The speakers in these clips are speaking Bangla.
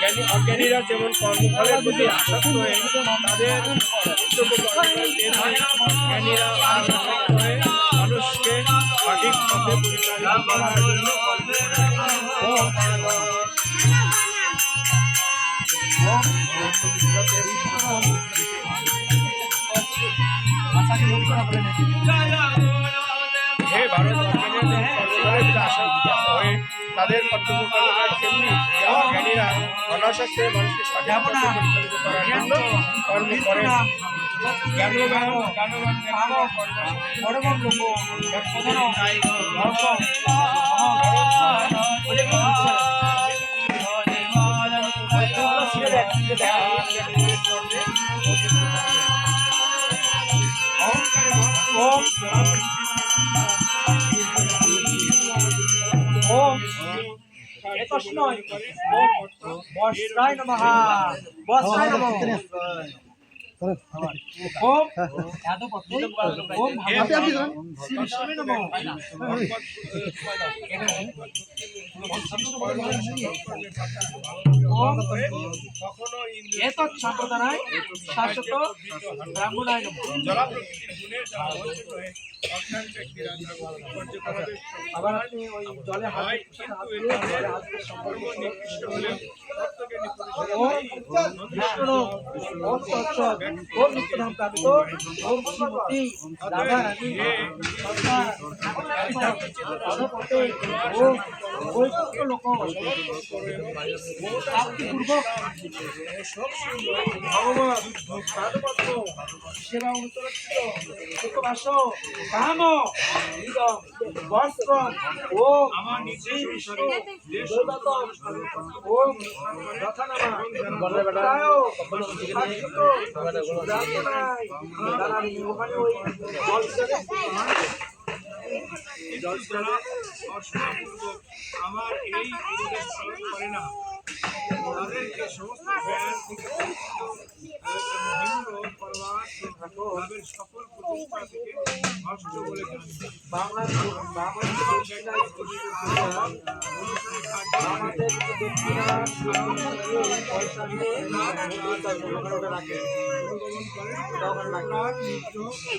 জ্ঞানী অজ্ঞানীরা যেমন কর্মফলের প্রতি আসক্ত হয়ে তাদের জ্ঞানীরা হয়ে মানুষকে সঠিক পথে পরিচালিত করার জন্য। হে ভারত যেমন হয়ে তাদের কর্তব্য পালন করে, তেমনি জ্ঞানীরা অনাসক্ত হয়ে মানুষকে পথে পরিচালিত করার জন্য কর্ম করেন জ্ঞানবান জ্ঞানবান একষ্ণয় বস্ত্রায় নমঃ। বস্ত্রায় নমঃ। ওম ওম ভগবতে শ্রী বিষ্ণুবে নমঃ ওম। আবার আপনি ওই জলে হাত লোক। আমার এই করে না। তাদেরকে সমস্ত জ্ঞান থেকে লাভের সকল প্রচেষ্টা থেকে নষ্ট বলে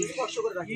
স্পর্শ করে রাখি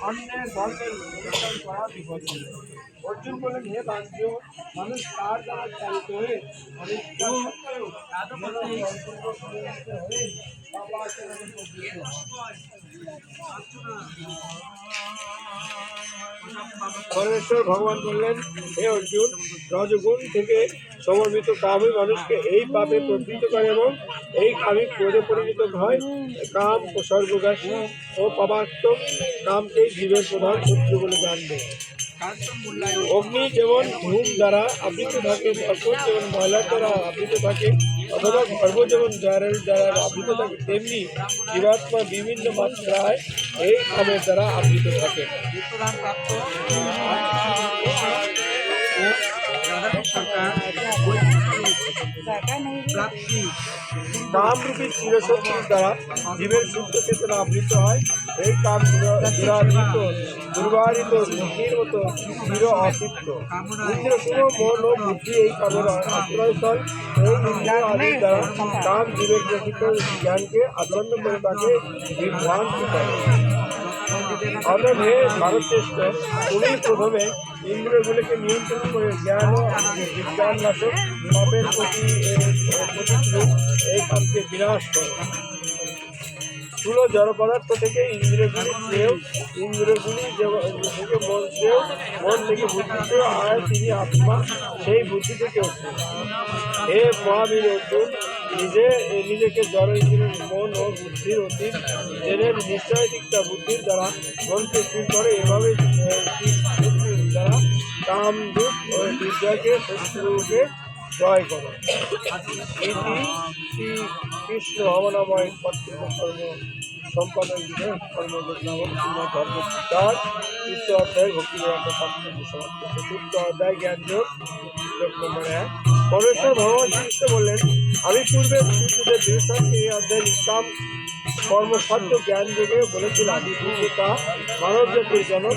অন্যের ধর্মে অনুসরণ করা বিপজ্জনক। অর্জুন বলেন হে বাঞ্চ মানুষ তার দ্বারা চালিত হয়ে অনেক। পরমেশ্বর ভগবান বললেন, হে অর্জুন, রজগুণ থেকে সমর্মিত কামই মানুষকে এই পাপে প্রবৃত্ত করে এবং এই কামই ক্রোধে পরিণত হয়। কাম ও সর্বগ্রাসী ও পাপাত্মক কামকেই জীবের প্রধান শত্রু বলে জানবে। অগ্নি যেমন ধূম দ্বারা আবৃত থাকে অর্পণ যেমন ময়লার দ্বারা আবৃত থাকে অথবা গর্ভ যেমন জারের দ্বারা আবৃত থাকে তেমনি জীবাত্মা বিভিন্ন মাত্রায় এই কামের দ্বারা আবৃত থাকে কামরূপী চিরশক্তির দ্বারা জীবের সুপ্ত চেতনা আবৃত হয় এই কাম দুরাবৃত বুদ্ধির মতো চির অতৃপ্ত শুভ মন ও বুদ্ধি এই কামের আশ্রয়স্থল এই ইন্দ্র আদির জ্ঞানকে আচ্ছন্ন করে তাকে বিভ্রান্ত করে অতএব হে ভারত শ্রেষ্ঠ তুমি নিয়ন্ত্রণ করে জ্ঞান ও বিজ্ঞান নাশক পাপের প্রতি এই কামকে বিনাশ করো। স্থূল জড় পদার্থ থেকে ইন্দ্রিয়গুলি শ্রেয় ইন্দ্রিয়গুলি যে- থেকে মন শ্রেয় মন থেকে বুদ্ধি শ্রেয় আর তিনি আত্মা, সেই বুদ্ধি থেকে হে মহাবীর অর্জুন, নিজে নিজেকে জড় ইন্দ্রিয়ের মন ও বুদ্ধির অতীত জেনে নিশ্চয় দীক্ষা বুদ্ধির দ্বারা মনকে স্থির করে এভাবে দ্বারা কাম দুঃখ ও দুর্জয়কে শত্রুকে জয় করো। এটি শ্রী কৃষ্ণ কর্ম সম্পাদন নামক তৃতীয় অধ্যায়, ভক্তি চতুর্থ অধ্যায় জ্ঞান যোগ নম্বর এক। ভগবান শ্রীকৃষ্ণ বললেন, আমি পূর্বে সূর্যদের বৃহস্পতি এই অধ্যায় নিষ্কাম কর্মসাধ্য জ্ঞান যোগে বলেছিলাম তা মানব জাতির জনক,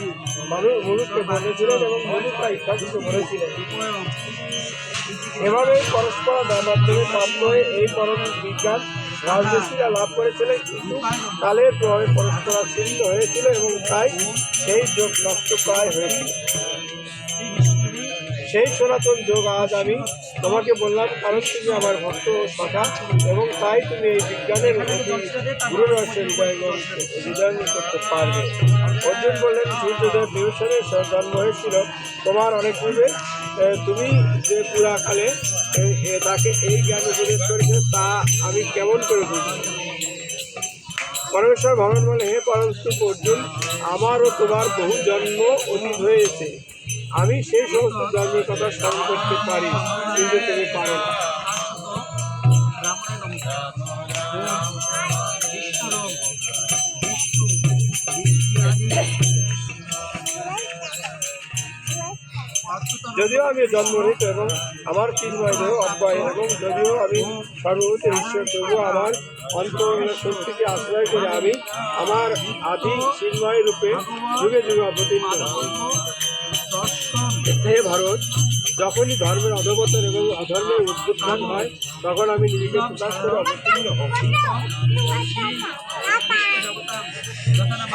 মানুষ মনুষ্যকে বলেছিলেন এবং মনুষ্যা ইত্যাদিকে বলেছিলেন এভাবে পরস্পর মাধ্যমে প্রাপ্ত হয়ে এই পরম বিজ্ঞান রাজনীতিরা লাভ করেছিলেন কিন্তু কালের প্রভাবে পরস্পর ছিন্ন হয়েছিল এবং তাই সেই যোগ নষ্ট প্রায় হয়েছিল। সেই সনাতন যোগ আজ আমি তোমাকে বললাম, কারণ তুমি আমার ভক্ত সখা এবং তাই তুমি এই বিজ্ঞানের গুরু রহস্য হৃদয় করতে পারবে। অর্জুন বললেন সূর্যদেব বিভূষণের জন্ম হয়েছিল, তোমার অনেক পূর্বে তুমি যে পুরাকালে তাকে এই জ্ঞান উপদেশ করেছে, তা আমি কেমন করে বুঝব? পরমেশ্বর ভগবান বলে, হে পরমস্তুপ অর্জুন আমারও তোমার বহু জন্ম অতীত হয়েছে। আমি সেই সমস্ত জন্মের কথা স্মরণ করতে পারি, কিন্তু তুমি পারো না। যদিও আমি জন্মরহিত এবং আমার চিন্ময় দেহ অব্যয় এবং যদিও আমি সর্বভূত ঈশ্বর, তবুও আমার অন্তর শক্তিকে আশ্রয় করে আমি আমার আদি চিন্ময় রূপে যুগে যুগে অবতীর্ণ। হে ভারত, যখনই ধর্মের অধবতন এবং অধর্মের উদ্বোধন হয়, তখন আমি নিজেকে প্রকাশ করে অবতীর্ণ হই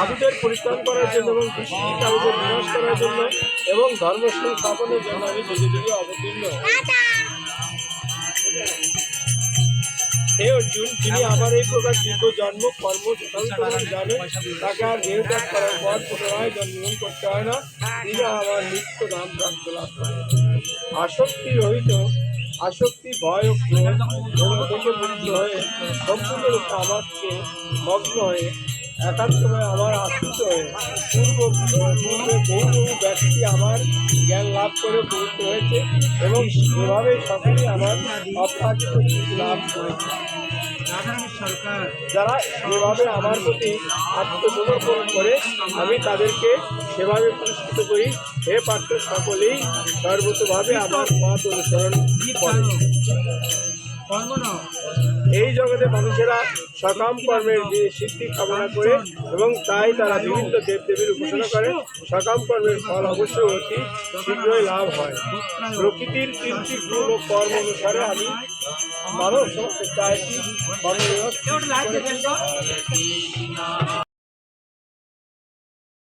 আদিদের পরিত্রাণ করার জন্য এবং আমাদের বিনাশ করার জন্য এবং ধর্ম সংস্থাপনের জন্য আমি যুগে যুগে অবতীর্ণ। হে অর্জুন, যিনি আমার এই প্রকার দীর্ঘ জন্ম কর্ম জানেন তাকে আর দেহ ত্যাগ করার পর পুনরায় জন্মগ্রহণ করতে হয় না। তিনি আমার নিত্য নাম প্রাপ্ত লাভ করেন। আসক্তি রহিত, আসক্তি, ভয় ও ক্রোধ মুক্ত হয়ে সম্পূর্ণরূপে আমাকে মগ্ন হয়ে একান্তভাবে আমার আশ্রিত হয়ে পূর্ব, পূর্বে বহু বহু ব্যক্তি আমার জ্ঞান লাভ করে পবিত্র হয়েছে এবং এভাবে সকলেই আমার অপ্রাকৃত লাভ করেছে। যারা যেভাবে আমার প্রতি আত্মসমর্পণ করে, আমি তাদেরকে সেভাবে পুরস্কৃত করি। হে পাত্র, সকলেই সর্বতভাবে আমার পথ অনুসরণ করে। এই জগতে মানুষেরা সকাম কর্মের যে সিদ্ধি কামনা করে এবং তাই তারা বিভিন্ন দেবদেবীর উপাসনা করে সকাম কর্মের ফল অবশ্যই অতি শীঘ্রই লাভ হয়। প্রকৃতির কীর্তি ও কর্ম অনুসারে আমি মানব সমস্ত চাইছি